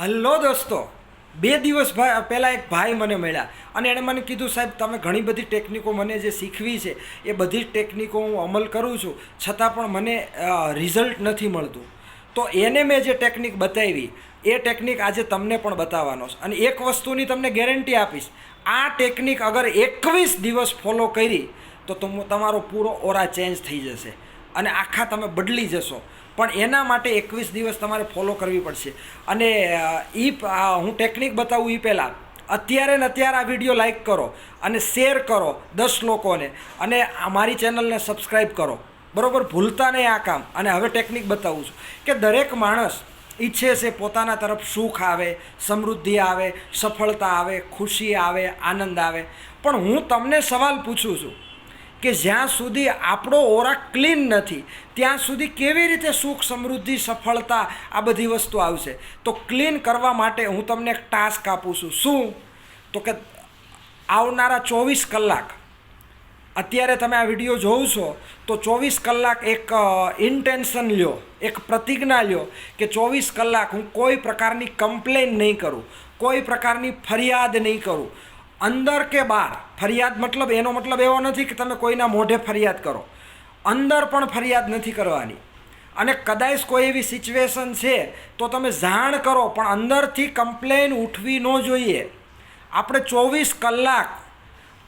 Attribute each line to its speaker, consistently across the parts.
Speaker 1: Hello દોસ્તો. બે દિવસ પહેલાં એક ભાઈ મને મળ્યા અને એણે મને કીધું, સાહેબ, તમે ઘણી બધી ટેકનિકો મને જે શીખવી છે, એ બધી જ ટેકનિકો હું અમલ કરું છું, છતાં પણ મને રિઝલ્ટ નથી મળતું. તો એને મેં જે ટેકનિક બતાવી, એ ટેકનિક આજે તમને પણ બતાવવાનો છે. અને એક વસ્તુની તમને ગેરંટી આપીશ, આ ટેકનિક અગર એકવીસ દિવસ ફોલો કરી, તો તમ, તમારો પૂરો ઓરા ચેન્જ થઈ જશે. અને આખા તમે બદલી જશો. પણ એના માટે એકવીસ દિવસ તમારે ફોલો કરવી પડશે. અને એ હું ટેકનિક બતાવું એ પહેલાં. અત્યારે ને અત્યારે આ વીડિયો લાઇક કરો અને શેર કરો દસ લોકોને. અને મારી ચેનલને સબસ્ક્રાઈબ કરો. બરાબર? ભૂલતા નહીં આ કામ. અને હવે ટેકનિક બતાવું છું કે દરેક માણસ ઈચ્છે છે પોતાના તરફ સુખ આવે, સમૃદ્ધિ આવે, સફળતા આવે, ખુશી આવે, આનંદ આવે. પણ હું તમને સવાલ પૂછું છું. કે જ્યાં સુધી આપણો ઓરા ક્લીન નથી, ત્યાં સુધી કેવી રીતે સુખ, સમૃદ્ધિ, સફળતા આ બધી વસ્તુ આવશે? તો ક્લીન કરવા માટે હું તમને એક ટાસ્ક આપું છું. શું? તો કે આવનારા ચોવીસ કલાક, અત્યારે તમે આ વીડિયો જોવ છો, તો ચોવીસ કલાક એક ઇન્ટેન્શન લ્યો, એક પ્રતિજ્ઞા લ્યો કે ચોવીસ કલાક હું કોઈ પ્રકારની કમ્પ્લેન નહીં કરું, કોઈ પ્રકારની ફરિયાદ નહીં કરું અંદર કે બહાર? ફરિયાદ મતલબ એનો મતલબ એવો નથી કે તમે કોઈના મોઢે ફરિયાદ કરો. અંદર પણ ફરિયાદ નથી કરવાની. અને કદાચ કોઈ એવી સિચ્યુએશન છે, તો તમે જાણ કરો, પણ અંદરથી કમ્પ્લેન ઉઠવી ન જોઈએ. આપણે ચોવીસ કલાક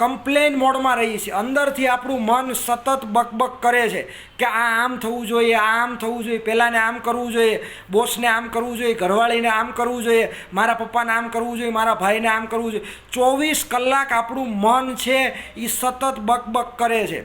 Speaker 1: કમ્પ્લેન મોડમાં રહીએ છીએ અંદરથી આપણું મન સતત બકબક કરે છે કે આ આમ થવું જોઈએ, આ આમ થવું જોઈએ પહેલાંને આમ કરવું જોઈએ, બોસને આમ કરવું જોઈએ, ઘરવાળીને આમ કરવું જોઈએ, મારા પપ્પાને આમ કરવું જોઈએ, મારા ભાઈને આમ કરવું જોઈએ. ચોવીસ કલાક આપણું મન છે એ સતત બકબક કરે છે.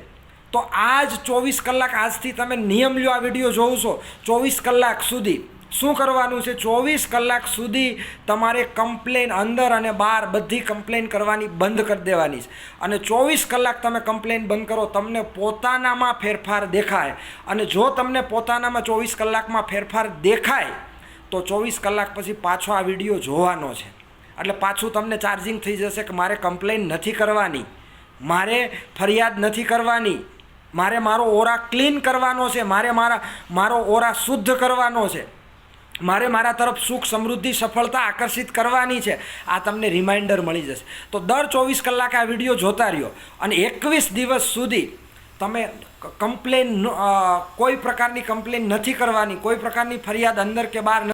Speaker 1: તો આજ ચોવીસ કલાક આજથી તમે નિયમ લ્યો આ વીડિયો જોવો છો ચોવીસ કલાક સુધી શું કરવાનું છે? ચોવીસ કલાક સુધી તમારે કમ્પ્લેન અંદર અને બહાર બધી કમ્પ્લેન કરવાની બંધ કરી દેવાની છે. અને ચોવીસ કલાક તમે કમ્પ્લેન બંધ કરો, તમને પોતાનામાં ફેરફાર દેખાય. અને જો તમને પોતાનામાં ચોવીસ કલાકમાં ફેરફાર દેખાય, તો ચોવીસ કલાક પછી પાછો આ વીડિયો જોવાનો છે. એટલે પાછું તમને ચાર્જિંગ થઈ જશે કે મારે કમ્પ્લેન નથી કરવાની, મારે ફરિયાદ નથી કરવાની, મારે મારો ઓરા ક્લીન કરવાનો છે, મારે મારા, મારો ઓરા શુદ્ધ કરવાનો છે. મારે મારા તરફ સુખ, સમૃદ્ધિ, સફળતા આકર્ષિત કરવાની છે. આ તમને રિમાઇન્ડર મળી જશે. તો દર ચોવીસ કલાક આ વીડિયો જોતા રહ્યો અને એકવીસ દિવસ સુધી તમે કમ્પ્લેન કોઈ પ્રકારની કમ્પ્લેન નથી કરવાની, કોઈ પ્રકારની ફરિયાદ અંદર કે બહાર